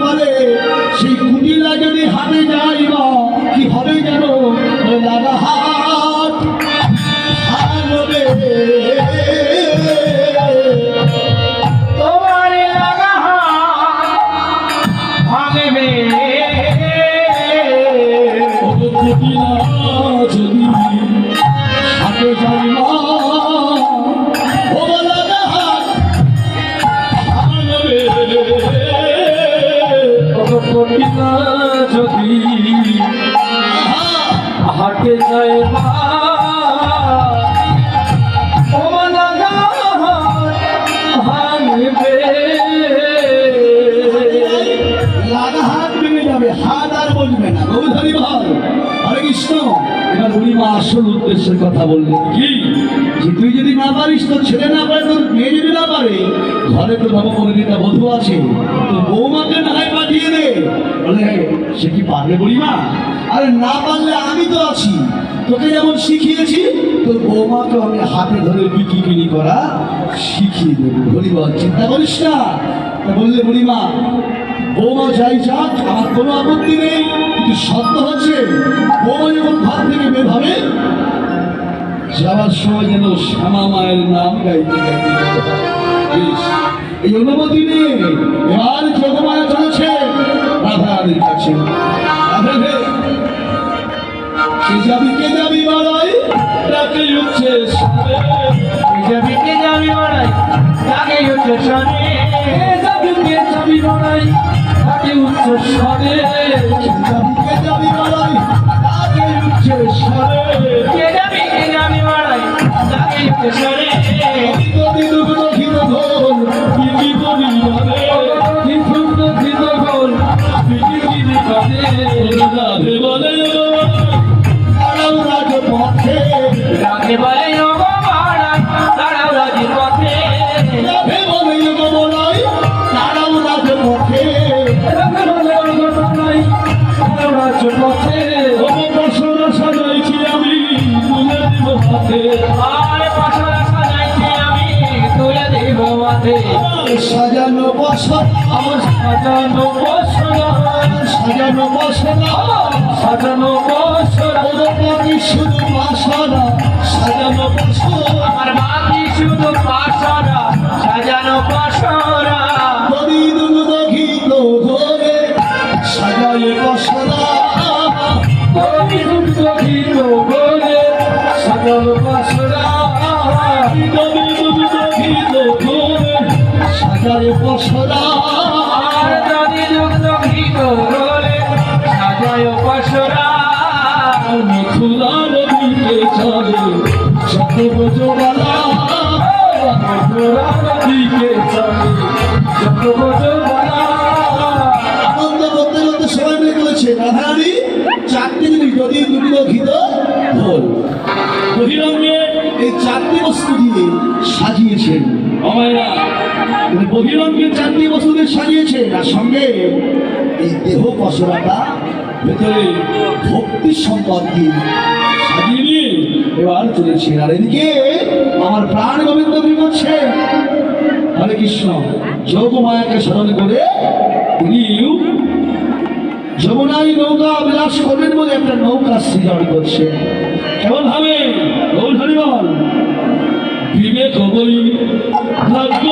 পারে তোর মেয়ে যদি না পারে, ঘরে তো নবপরিণীতা বধূ আছে তোর বৌমাকে না পাঠিয়ে দে। বলে, সে কি পারবে বুড়িমা? আরে না পারলে আমি তো আছি। তোকে যেমন শিখিয়েছি, তোর বৌমাকে আমি হাতে ধরে বিক্রি কিনি করা শিখিয়ে দেবো। হরিবল চিন্তা করিস না। তা বললে, বুড়িমা, বৌমা যাই যাক, আমার কোনো আপত্তি নেই। কিন্তু সত্য হচ্ছে, বৌমা যখন ঘর থেকে বের হবে যাওয়ার সময় যেন শ্যামা মায়ের নাম গাইতে এই অনুমতি নিয়ে এবার যোগমায়া চলেছে রাধারানীর কাছে। কে যাবি কে যাবি ডাকে উঠছে। যাবি কে যাবি মারাই তাকে যাবি কে যাবি মারাই তাকে কে যাবি কে যাবি উঠছে সারে। সাজানো মশলা সাজানো ওরকমই শুধু মশলা সাজানো আমার বাকি শুধু পাশরা সাজানো পাশরা কবি দুগ্ধ সাজায় বসরা কবি সাজিয়েছেন আর সঙ্গে এই দেহ পশরাটা ভেতরে ভক্তি সম্পদ দিয়ে সাজিয়ে এবার চলেছে। আর এদিকে আমার প্রাণ গোবিন্দ কি করছে হরে কৃষ্ণ। যোগ মায়াকে স্মরণ করে তিনি যমুনাই নৌকা বিলাস করবেন বলে একটা নৌকা সৃজন করছে। কেমন ভাবে গৌর হরিবল, বিবেক বই ভাগ্য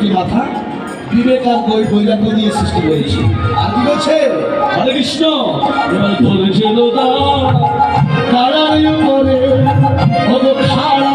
কি মাথা? বিবেক আর বই বৈরাগ্য দিয়ে সৃষ্টি হয়েছে। আর কি বলছে? হরে কৃষ্ণ। এবার ধরেছে লোদা, তারাই উপরে খাড়া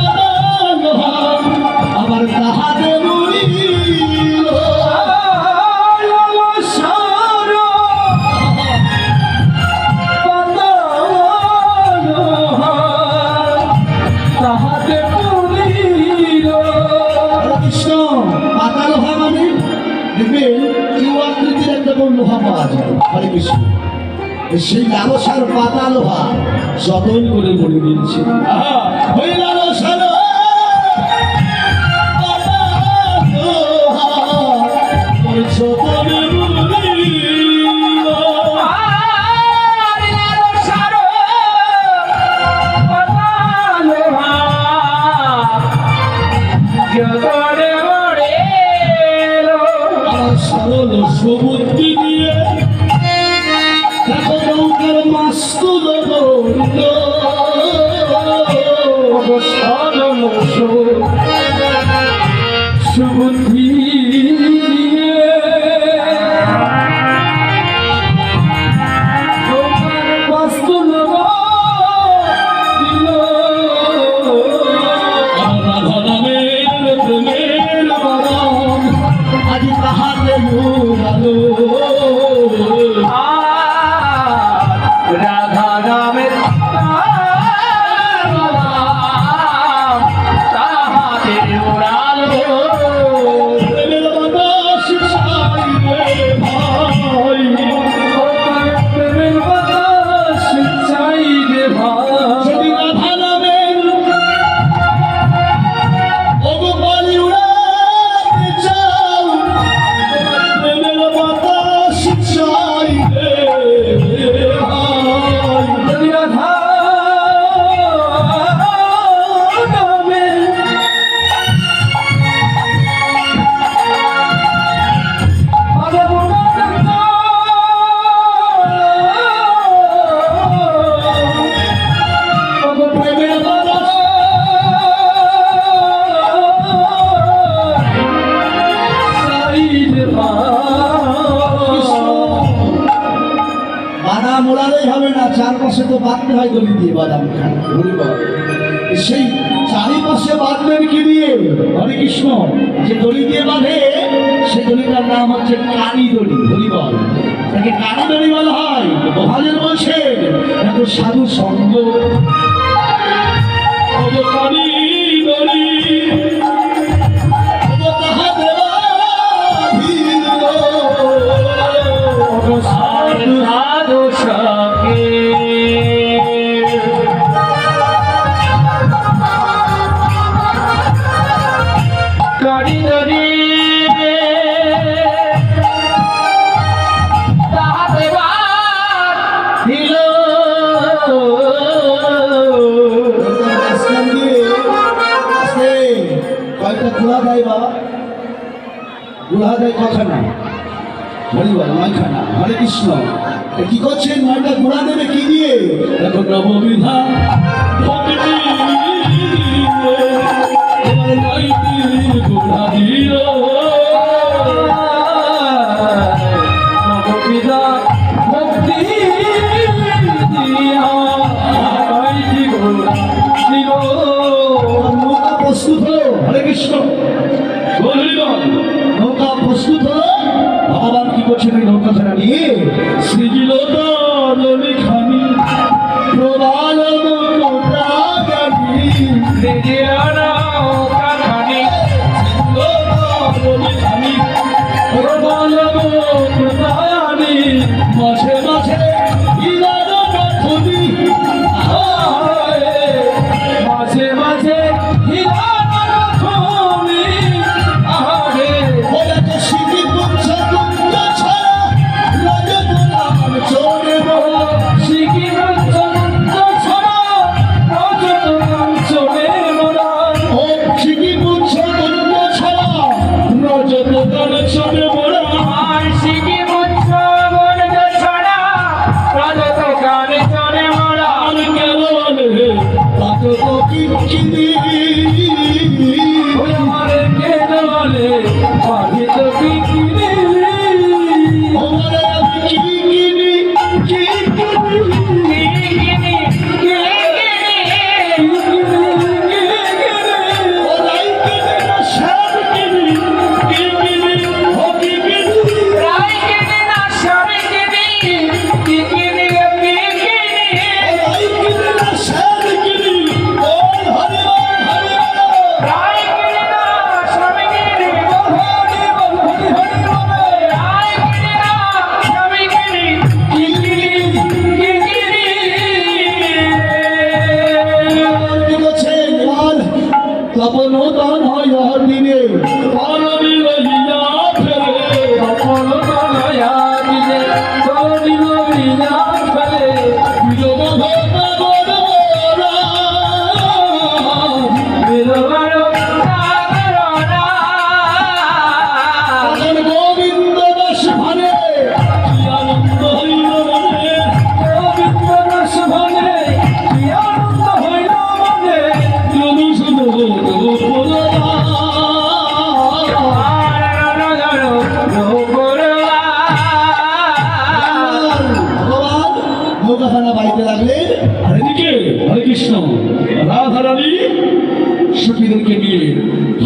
সেই লালসার পাতা লোহা যতন করে বলে গিয়েছে লালসার মোড়ালেই হবে না চারপাশে তো বাঁধতে হয় গলি দিয়ে বাদাম সেই চারিপাশে বাঁধবেন কি দিয়ে? হরে কৃষ্ণ যে দিয়ে বাঁধে সে দলিটার নাম হচ্ছে কানি দলি হরিবল তাকে কানা বলা হয়? মহাজের বলছে এত সাধু সঙ্গ। দেয় বাবা গুলা দেয় কখানা বলিবার নয়খানা হরে কৃষ্ণ। কি করছেন? নয়টা গুড়া দেবে কি দিয়ে? এখন নববিধা para mí.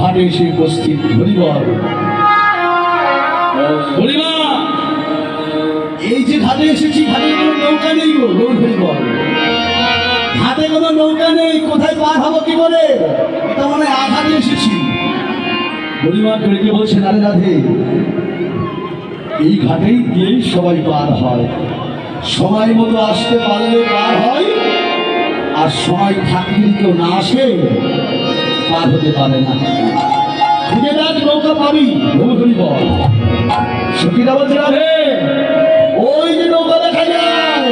ঘাটে এসে উপস্থিত হরিমা এই যে ঘাটে এসেছি, ঘাটে কোনো নৌকা নেই গো, গৌর হরিবর। ঘাটে কোনো নৌকা নেই, কোথায় পার হব কি করে? এটা মানে আঘাটে এসেছি। হরিমা করিকে বলছেন আরে রাধে। এই ঘাটেই দিয়েই সবাই পার হয়। সময় মতো আসতে পারলে পার হয়, আর সময় থাকলে কেউ না আসে, পার হতে পারে না। নৌকা পাবি। বহু বল। সখীরা বলছে আরে ওই যে নৌকা দেখা যায়